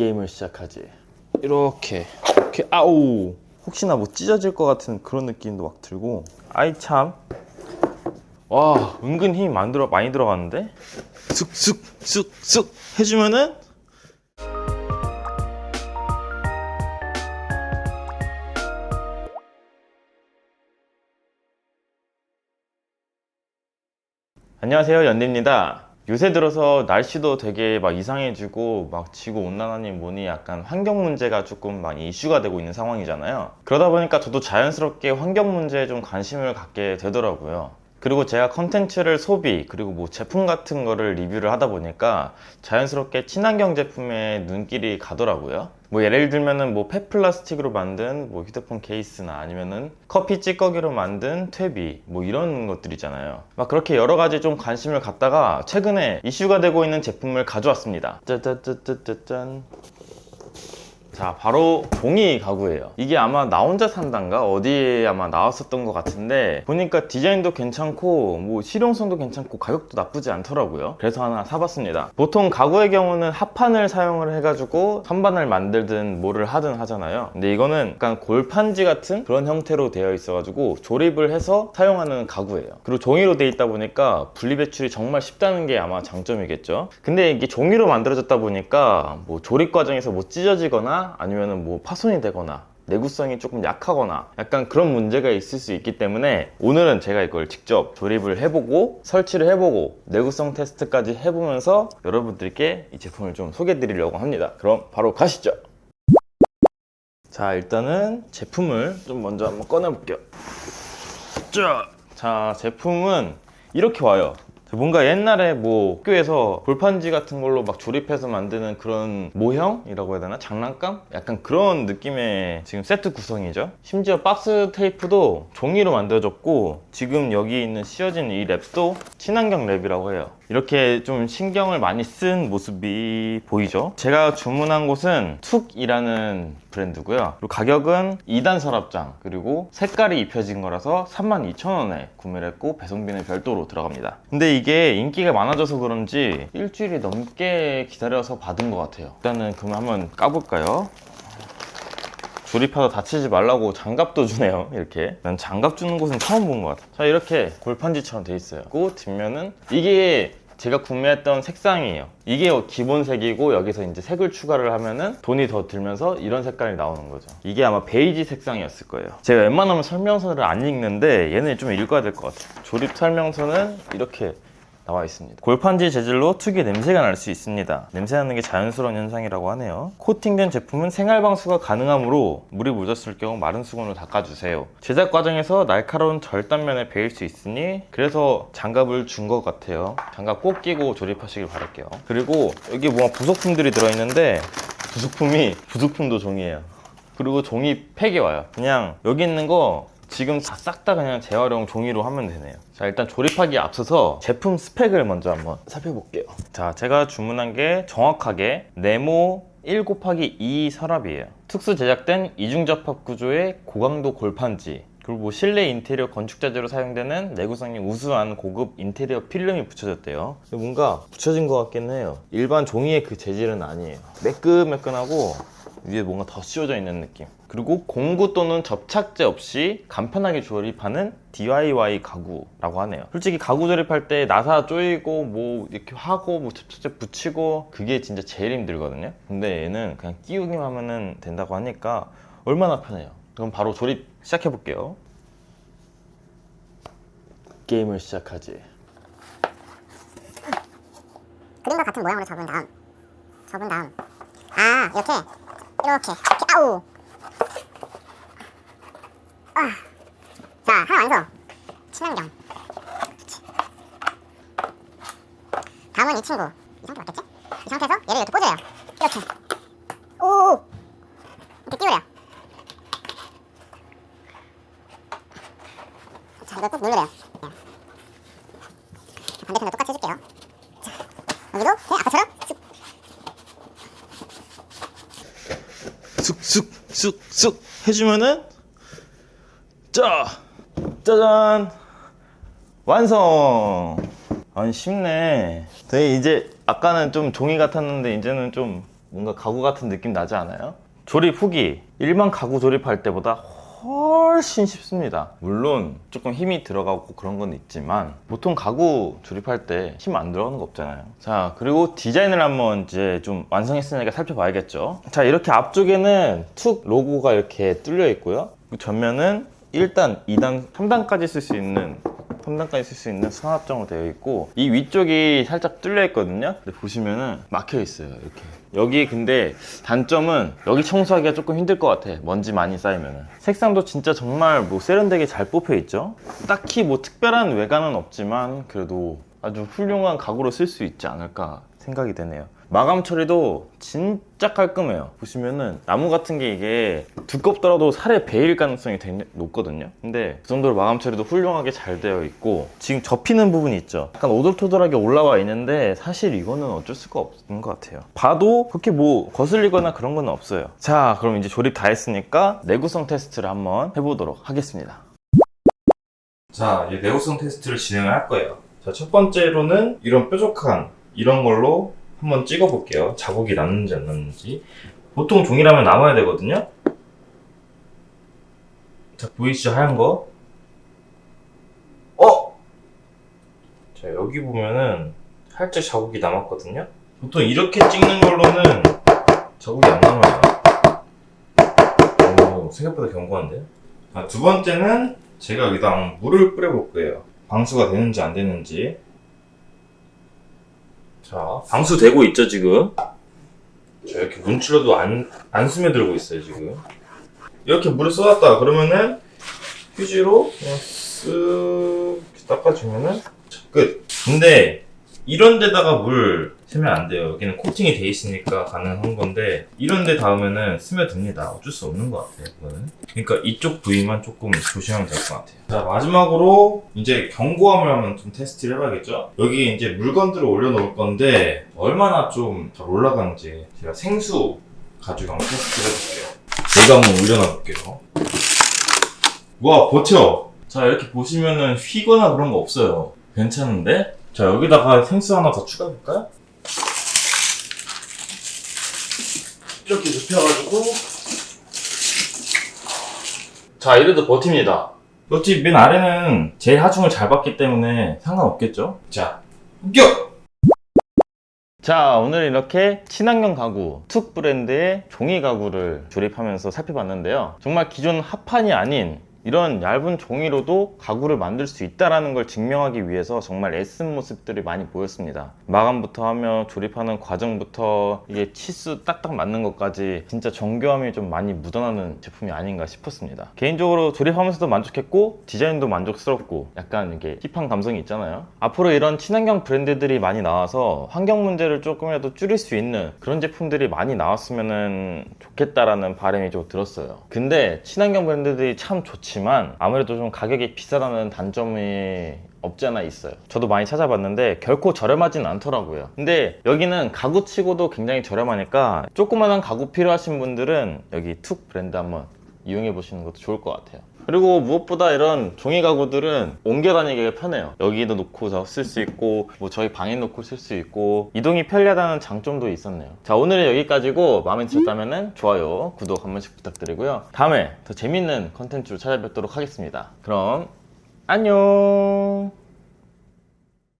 게임을 시작하지. 이렇게 이렇게 아우. 혹시나 뭐 찢어질 것 같은 그런 느낌도 막 들고. 아이 참. 와 은근 힘이 많이, 들어, 많이 들어갔는데? 쑥쑥쑥쑥 해주면은? 안녕하세요 연대입니다 요새 들어서 날씨도 되게 막 이상해지고 막 지구 온난화니 뭐니 약간 환경 문제가 조금 많이 이슈가 되고 있는 상황이잖아요. 그러다 보니까 저도 자연스럽게 환경 문제에 좀 관심을 갖게 되더라고요 그리고 제가 컨텐츠를 소비 그리고 뭐 제품 같은 거를 리뷰를 하다 보니까 자연스럽게 친환경 제품에 눈길이 가더라고요. 뭐 예를 들면은 뭐 폐플라스틱으로 만든 뭐 휴대폰 케이스나 아니면은 커피 찌꺼기로 만든 퇴비 뭐 이런 것들이잖아요. 막 그렇게 여러 가지 좀 관심을 갖다가 최근에 이슈가 되고 있는 제품을 가져왔습니다. 짜자자자짠. 자 바로 종이 가구예요. 이게 아마 나 혼자 산단가? 어디에 아마 나왔었던 것 같은데 보니까 디자인도 괜찮고 뭐 실용성도 괜찮고 가격도 나쁘지 않더라고요. 그래서 하나 사봤습니다. 보통 가구의 경우는 합판을 사용을 해가지고 선반을 만들든 뭐를 하든 하잖아요. 근데 이거는 약간 골판지 같은 그런 형태로 되어 있어가지고 조립을 해서 사용하는 가구예요. 그리고 종이로 되어 있다 보니까 분리배출이 정말 쉽다는 게 아마 장점이겠죠. 근데 이게 종이로 만들어졌다 보니까 뭐 조립 과정에서 뭐 찢어지거나 아니면은 뭐 파손이 되거나 내구성이 조금 약하거나 약간 그런 문제가 있을 수 있기 때문에 오늘은 제가 이걸 직접 조립을 해보고 설치를 해보고 내구성 테스트까지 해보면서 여러분들께 이 제품을 좀 소개해 드리려고 합니다. 그럼 바로 가시죠. 자 일단은 제품을 좀 먼저 한번 꺼내 볼게요. 자, 자 제품은 이렇게 와요 뭔가 옛날에 뭐 학교에서 볼판지 같은 걸로 막 조립해서 만드는 그런 모형이라고 해야 되나? 장난감? 약간 그런 느낌의 지금 세트 구성이죠. 심지어 박스 테이프도 종이로 만들어졌고 지금 여기 있는 씌워진 이 랩도 친환경 랩이라고 해요. 이렇게 좀 신경을 많이 쓴 모습이 보이죠? 제가 주문한 곳은 툭이라는 브랜드고요. 그리고 가격은 2단 서랍장 그리고 색깔이 입혀진 거라서 32,000원에 구매를 했고 배송비는 별도로 들어갑니다. 근데 이게 인기가 많아져서 그런지 일주일이 넘게 기다려서 받은 것 같아요. 일단은 그럼 한번 까볼까요? 조립하다 다치지 말라고 장갑도 주네요 이렇게 난 장갑 주는 곳은 처음 본 것 같아 자 이렇게 골판지처럼 돼 있어요 그리고 뒷면은 이게 제가 구매했던 색상이에요. 이게 기본 색이고 여기서 이제 색을 추가를 하면은 돈이 더 들면서 이런 색깔이 나오는 거죠. 이게 아마 베이지 색상이었을 거예요. 제가 웬만하면 설명서를 안 읽는데 얘는 좀 읽어야 될 것 같아요. 조립 설명서는 이렇게 나와 있습니다. 골판지 재질로 특유의 냄새가 날 수 있습니다. 냄새 나는 게 자연스러운 현상이라고 하네요. 코팅된 제품은 생활 방수가 가능하므로 물이 묻었을 경우 마른 수건으로 닦아주세요. 제작 과정에서 날카로운 절단면에 베일 수 있으니 그래서 장갑을 준 것 같아요. 장갑 꼭 끼고 조립하시길 바랄게요. 그리고 여기 뭔가 부속품들이 들어있는데 부속품이 부속품도 종이에요. 그리고 종이 팩이 와요. 그냥 여기 있는 거 지금 다 싹 다 그냥 재활용 종이로 하면 되네요. 자, 일단 조립하기에 앞서서 제품 스펙을 먼저 한번 살펴볼게요. 자, 제가 주문한 게 정확하게 네모 1 곱하기 2 서랍이에요. 특수 제작된 이중 접합 구조의 고강도 골판지. 그리고 뭐 실내 인테리어 건축 자재로 사용되는 내구성이 우수한 고급 인테리어 필름이 붙여졌대요. 뭔가 붙여진 것 같긴 해요. 일반 종이의 그 재질은 아니에요. 매끈매끈하고 위에 뭔가 더 씌워져 있는 느낌. 그리고 공구 또는 접착제 없이 간편하게 조립하는 DIY 가구라고 하네요. 솔직히 가구 조립할 때 나사 조이고 뭐 이렇게 하고 뭐 접착제 붙이고 그게 진짜 제일 힘들거든요. 근데 얘는 그냥 끼우기만 하면 된다고 하니까 얼마나 편해요. 그럼 바로 조립 시작해 볼게요. 게임을 시작하지. 그림과 같은 모양으로 접은 다음 접은 다음 아 이렇게 이렇게 이렇게 아우 아. 자 하나 완성 친환경 그치. 다음은 이 친구 이 상태 맞겠지? 이 상태에서 얘를 이렇게 꽂아요 이렇게 오 이렇게 끼우래요 자 이걸 꾹 누르래요 네. 자, 반대편도 똑같이 해줄게요 자, 여기도 그냥 아까처럼 쑥쑥쑥쑥 해주면은 짜 짜잔. 완성. 아니 쉽네. 되게 이제 아까는 좀 종이 같았는데 이제는 좀 뭔가 가구 같은 느낌 나지 않아요? 조립 후기. 일반 가구 조립할 때보다 훨씬 쉽습니다. 물론 조금 힘이 들어가고 그런 건 있지만 보통 가구 조립할 때 힘 안 들어가는 거 없잖아요. 자 그리고 디자인을 한번 이제 좀 완성했으니까 살펴봐야겠죠. 자 이렇게 앞쪽에는 툭 로고가 이렇게 뚫려 있고요. 그 전면은 1단, 2단, 3단까지 쓸 수 있는 3단까지 쓸 수 있는 수납장으로 되어 있고 이 위쪽이 살짝 뚫려 있거든요. 근데 보시면은 막혀 있어요. 이렇게. 여기 근데 단점은 여기 청소하기가 조금 힘들 것 같아. 먼지 많이 쌓이면은. 색상도 진짜 정말 뭐 세련되게 잘 뽑혀 있죠. 딱히 뭐 특별한 외관은 없지만 그래도 아주 훌륭한 가구로 쓸 수 있지 않을까 생각이 되네요. 마감 처리도 진짜 깔끔해요. 보시면은 나무 같은 게 이게 두껍더라도 살에 베일 가능성이 되게 높거든요. 근데 그 정도로 마감 처리도 훌륭하게 잘 되어 있고 지금 접히는 부분이 있죠. 약간 오돌토돌하게 올라와 있는데 사실 이거는 어쩔 수가 없는 것 같아요. 봐도 그렇게 뭐 거슬리거나 그런 건 없어요. 자, 그럼 이제 조립 다 했으니까 내구성 테스트를 한번 해보도록 하겠습니다. 자, 이제 내구성 테스트를 진행을 할 거예요. 자, 첫 번째로는 이런 뾰족한 이런 걸로 한번 찍어 볼게요. 자국이 났는지 안 났는지. 보통 종이라면 남아야 되거든요. 자, 보이시죠? 하얀 거. 어! 자, 여기 보면은 살짝 자국이 남았거든요. 보통 이렇게 찍는 걸로는 자국이 안 남아요. 오, 생각보다 견고한데요? 자, 두 번째는 제가 여기다 물을 뿌려볼 거예요. 방수가 되는지 안 되는지. 자, 방수되고 있죠, 지금? 자, 이렇게 문칠러도 안, 안 스며들고 있어요, 지금. 이렇게 물을 쏟았다. 그러면은 휴지로 그냥 쓱 이렇게 닦아주면은 끝. 근데 이런 데다가 물 세면 안 돼요. 여기는 코팅이 돼 있으니까 가능한 건데 이런 데 닿으면은 스며듭니다. 어쩔 수 없는 것 같아요. 그거는. 그러니까 이쪽 부위만 조금 조심하면 될 것 같아요. 자 마지막으로 이제 견고함을 한번 좀 테스트를 해봐야겠죠. 여기 이제 물건들을 올려놓을 건데 얼마나 좀 잘 올라가는지 제가 생수 가지고 한번 테스트를 해볼게요. 내가 한번 올려놔볼게요. 와 버텨. 자 이렇게 보시면은 휘거나 그런 거 없어요. 괜찮은데? 자 여기다가 생수 하나 더 추가해볼까요? 이렇게 눕혀가지고 자 이래도 버팁니다 어찌 맨 아래는 제일 하중을 잘 받기 때문에 상관없겠죠? 자 합격! 자 오늘 이렇게 친환경 가구 툭 브랜드의 종이 가구를 조립하면서 살펴봤는데요 정말 기존 합판이 아닌 이런 얇은 종이로도 가구를 만들 수 있다는 걸 증명하기 위해서 정말 애쓴 모습들이 많이 보였습니다. 마감부터 하며 조립하는 과정부터 이게 치수 딱딱 맞는 것까지 진짜 정교함이 좀 많이 묻어나는 제품이 아닌가 싶었습니다. 개인적으로 조립하면서도 만족했고 디자인도 만족스럽고 약간 이게 힙한 감성이 있잖아요. 앞으로 이런 친환경 브랜드들이 많이 나와서 환경 문제를 조금이라도 줄일 수 있는 그런 제품들이 많이 나왔으면 좋겠다라는 바람이 좀 들었어요. 근데 친환경 브랜드들이 참 좋지만 아무래도 좀 가격이 비싸다는 단점이 없지 않아 있어요. 저도 많이 찾아봤는데 결코 저렴하진 않더라고요. 근데 여기는 가구치고도 굉장히 저렴하니까 조그만한 가구 필요하신 분들은 여기 툭 브랜드 한번 이용해 보시는 것도 좋을 것 같아요. 그리고 무엇보다 이런 종이 가구들은 옮겨 다니기가 편해요. 여기도 놓고 쓸 수 있고, 뭐 저희 방에 놓고 쓸 수 있고, 이동이 편리하다는 장점도 있었네요. 자, 오늘은 여기까지고 마음에 드셨다면 좋아요, 구독 한 번씩 부탁드리고요. 다음에 더 재밌는 컨텐츠로 찾아뵙도록 하겠습니다. 그럼, 안녕!